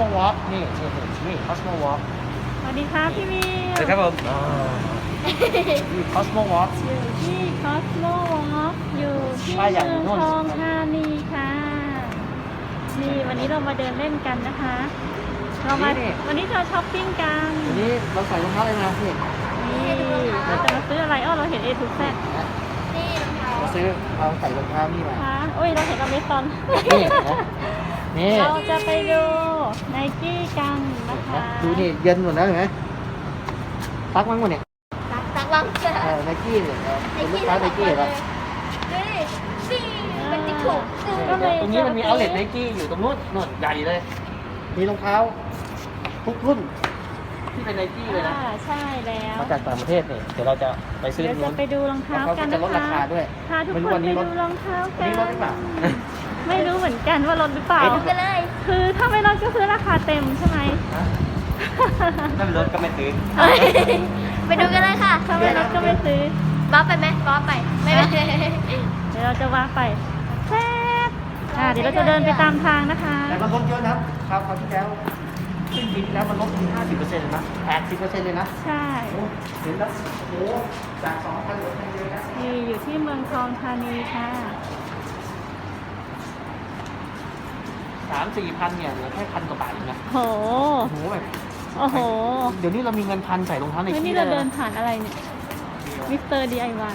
Cosmo Walk นี่นี่นี่นี่ Cosmo Walk สวัสดีครับพี่วิวสวัสดีครับผมอ่านี่ Cosmo Walk อยู่ที่คอสโมวอล์กอยู่ที่ป้ายใหญ่เมืองนู่นทองธานีค่ะ นี่วันนี้เรามาเดินเล่นกันนะคะ เรามาวันนี้เราช้อปปิ้งกันวันนี้เราใส่รองเท้าอะไรมาพี่นี่เราจะมาซื้ออะไรอ้อเราเห็นเอทูแซเราซื้อเราใส่รองเท้านี่มาค่ะโอ้ยเราเห็นอเมซอนนี่นะ นี่เราจะไปดูไนกี้กันนะนะคะคะดูนี่เย็นหมดแล้วเห็นไหมซักมั้งวะเนี่ยตักตักวางเสื้อเออไนกี้เนี่ยเป็นลูกค้าไนกี้เหรอดูดิสี่มันจะถูกซื้อก็เลยตรงนี้มันมีเอาเล t ไนกี้อยู่ตรงนู้นนู่นใหญ่เลย มีรองเท้าทุกรุ่นที่เป็นไนกี้เลยนะอ่าใช่แล้วมาจากต่างประเทศเนี่ยเดี๋ยวเราจะไปซื้อเดี๋ยวที่จะนู้นไปดูรองเท้ากันแล้วนะเขาก็จะลดราคะคาด้วยพาทุกไม่รู้คนวันไปนี้ลดดูรองเท้าวันกันี้ลดหรือเปล่า ไม่รู้เหมือนกันว่าลดหรือเปล่าเอ๊ะกันเลย คือถ้าไม่ลดก็คือราคาเต็มใช่ไหมถ้าเป็นรถก็ไม่ซื้อเฮ้ยไปดูกันเลยค่ะถ้าไม่ลดก็ไม่ซื้อบ๊อบไปไหมบ๊อบไป ไม่ไปเดี๋ยวเราจะว่าไปแซ่บอ่าเดี๋ยวเราจะเดินไปตามทางนะคะ แต่มันลดเยอะนะครับคราวที่แล้วขึ้นบินแล้วมันลดถึง50%เลยนะ80%เลยนะ ใช่โอ้เห็นแล้วโอ้จาก2,000เหลือพันเดียวนะนี่อยู่ที่เมืองทองธานีค่ะ สามสี่พันเนี่ยเหลือแค่พันกว่าบาทเองนะโห โอ้โหแบบโอ้โหเดี๋ยวนี้เรามีเงินพันใส่รองเท้าในเฮ้ยที่นี่ได้เราเลเดิยนผ่านอะไรเนี่ย มิสเตอร์ DIY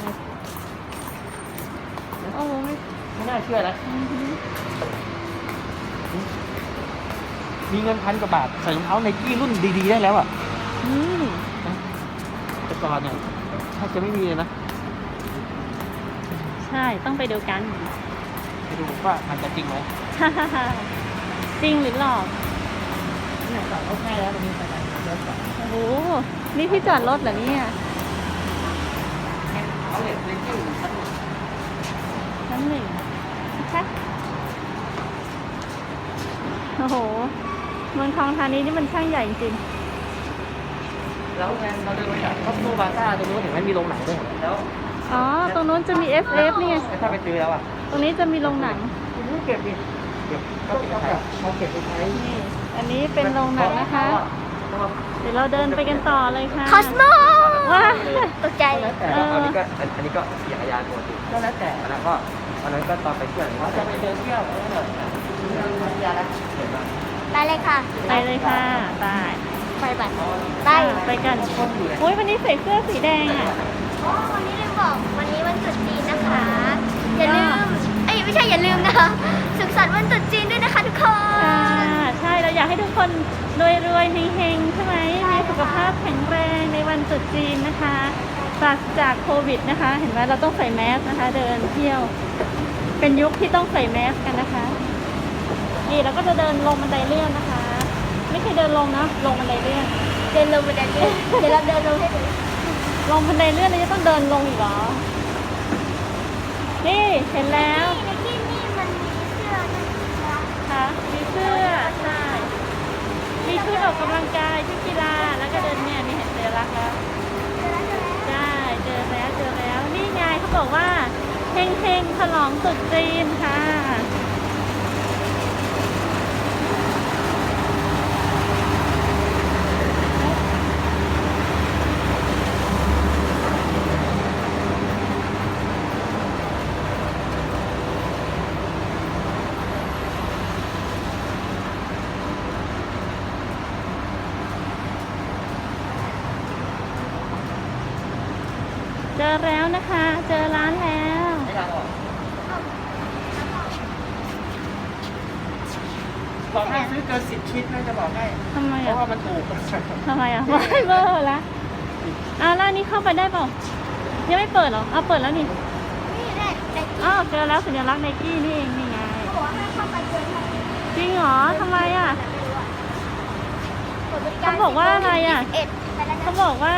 โอ้โหไม่ไม่น่าเชื่อนะอือหือมีเงินพันกว่าบาทใส่รองเท้าไนกี้รุ่นดีๆได้แล้วอะอืมแต่ก่อนเนี่ยแทบจะไม่มีเลยนะใช่ ต้องไปดูกัน ไปดูว่ามันจะจริงไหม จริงหรือหลอก เนี่ยจอดรถให้แล้วตรงนี้ไปไหนเดินก่อนโอ้โห นี่พี่จอดรถเหรอเนี่ย เขาเห็นไนกี้อยู่ชั้นหนึ่งชั้นหนึ่งนะคะโอ้โห เมืองทองธานีนี่มันช่างใหญ่จริง แล้วแฟนเราเดินมาจากคอสโมบาซ่าตรงนู้นเห็นไหมมีโรงหนังด้วยแล้วอ๋อ ตรงนู้นจะมี FF นี่ไงถ้าไปซื้อแล้วอะ ตรงนี้จะมีโรงหนัง คุณเก็บดิเก็บก็เก็บไปใช้เขาเก็บไปใช้นี่อันนี้เป็นโรงหนังนะคะ เดี๋ยวเราเดินไปกันต่อเลยค่ะ คอสโมว้าตกใจก็แล้วแต่เอออันนี้ก็อันอันนี้ก็จักรยานปกติก็แล้วแต่อันนั้นก็อันนั้นก็ตอนไปเที่ยวนี่เราก็จะไปเดินเที่ยวแล้วเนี่ยพัทยาแล้วเห็นไหมไปเลยค่ะ ไปเลยค่ะ ไปไปไปไปไปกันคนอยู่เลยโอ้ยวันนี้ใส่เสื้อสีแดงอะอ๋อวันนี้ลืมบอกวันนี้วันตรุษจีนนะคะอย่าลืมเอ้ยไม่ ใช่อย่าลืมนะคะ สุขสันต์วันตรุษจีนด้วยนะคะทุกคนค่ะใช่เราอยากให้ทุกคนรวยรวยๆเฮงๆใช่ไหมมีสุขภาพแข็งแรงในวันตรุษจีนนะคะปราศจากโควิดนะคะ เห็นไหมเราต้องใส่แมสนะคะ เดินเที่ยว เป็นยุคที่ต้องใส่แมสกันนะคะนี่เราก็จะเดินลงบันไดเลื่อนนะคะ ไม่ใช่เดินลงนะลงบันไดเลื่อน เดินลงไปเดินเดินเดี๋ยวเราเดินลงให้ดูลงบันไดเลื่อนเราจะต้องเดินลงอีกเหรอ นี่เห็นแล้วในที่นี่มันมีเสื้อด้วยนะคะ ค่ะ มีเสื้อใช่มีชุดออกกำลังกายชุดกีฬาแล้วก็เดินเนี่ยมีเห็นเจอรักแล้วใช่เจอแล้วเจอแล้วนี่ไงเขาบอกว่าเฮงเฮงฉลองตรุษจีนค่ะ เจอแล้วนะคะ เจอร้านแล้ว ไม่ทางออก บอกให้ซื้อเกินสิบชิ้นนะจะบอกให้ทำไมเพอะราะว่ามันถูกทำไมอะไม่เบอร์ละอ้าวร้านนี้เข้าไปได้เปล่ายังไม่เปิดเหรออ้าวเปิดแล้วนี่นี่แหละแต่ที่อ้าวเจอแล้วสัญลักษณ์ไนกี้นี่เองนี่ไงเขาบอกว่าให้เข้าไปเดินทางจริงเหรอทำไมอะกดบริกเขาบอกว่าอะไรอะเอ็ดไปแล้วเขานะบอกว่า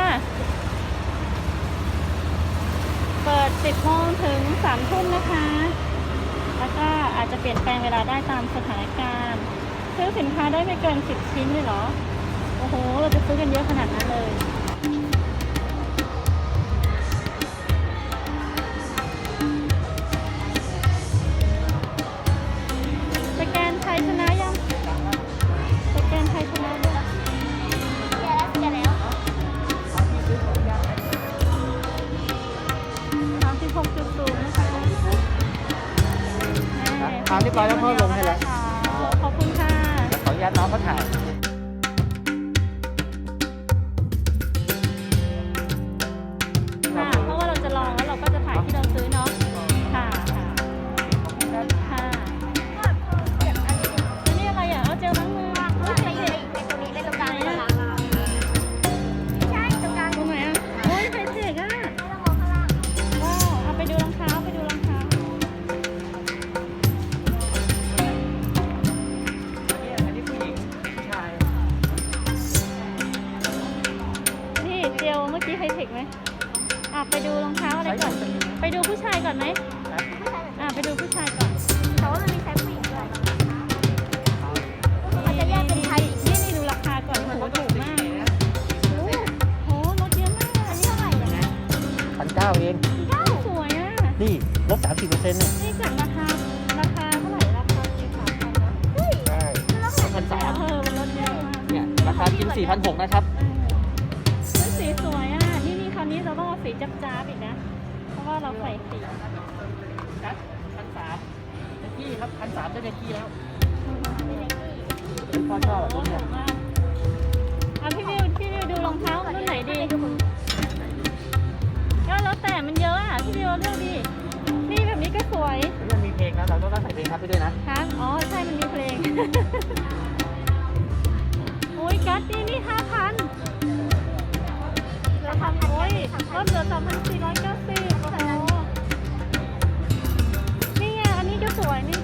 เปิด 10โมงถึง3ทุ่มนะคะ แล้วก็อาจจะเปลี่ยนแปลงเวลาได้ตามสถานการณ์ ซื้อสินค้าได้ไม่เกิน10ชิ้นเลยเหรอ โอ้โห เราจะซื้อกันเยอะขนาดนั้นเลยสแกนไทยชนะยังสแกนไทยชนะด้วยสามสิบหกจุดศูนนะคะ อ่านเรียบร้อยแล้วพ่อลงให้แล้ว ขอบคุณ แล้วน้องเขาถ่าย ไฮเทคไหมอะไปดูรองเท้าอะไรก่อน ไปดูผู้ชายก่อนไหมไม่ใช่อะไปดูผู้ชายก่อนแต่ว่ามันมีไซส์ผู้หญิงด้วยมันจะแยกเป็นไทยนี่นี่ดูราคาก่อนโหถูกมากโอ้โหลดเยอะมากอันนี้เท่าไหร่เนี่ยพันเก้าเองเก้าสวยอะ นี่ลดสามสิบเปอร์เซ็นต์เนี่ยนี่จากราคาราคาเท่าไหร่ราคาจริงสามพันนะเฮ้ยใช่แล้วของพันสามเออมันลดเยอะมากเนี่ยราคาจริงสี่พันหกนะครับ นี่นี่คราวนี้เราต้องเอาสีจับจ้าบๆอีกนะ เพราะว่าเราใส่สีกัสพันสามเด็กกี้ครับพันสามได้เด็กกี้แล้วพ่อชอบแบบโอ้นี้โหเนี่ยมากอะพี่วิวพี่วิวดูรองเท้ารุ่นไหนดีก็แล้วแต่มันเยอะอะพี่วิวเลือกดินี่แบบนี้ก็สวยมันมีเพลงนะเราต้องใส่เพลงครับไปด้วยนะคะอ๋อใช่มันมีเพลงโอ้ยกัดนี่นี่ห้าพั นราคาพันโอ้ยลดเหลือสามพันสี่ร้อยเก้าสิบโอ้โหนี่ไงอันนี้ก็สวยนี่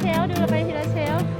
ทีละเชลฟ์เออดูไปทีละเชลฟ์ดูไปทีละเชลฟ์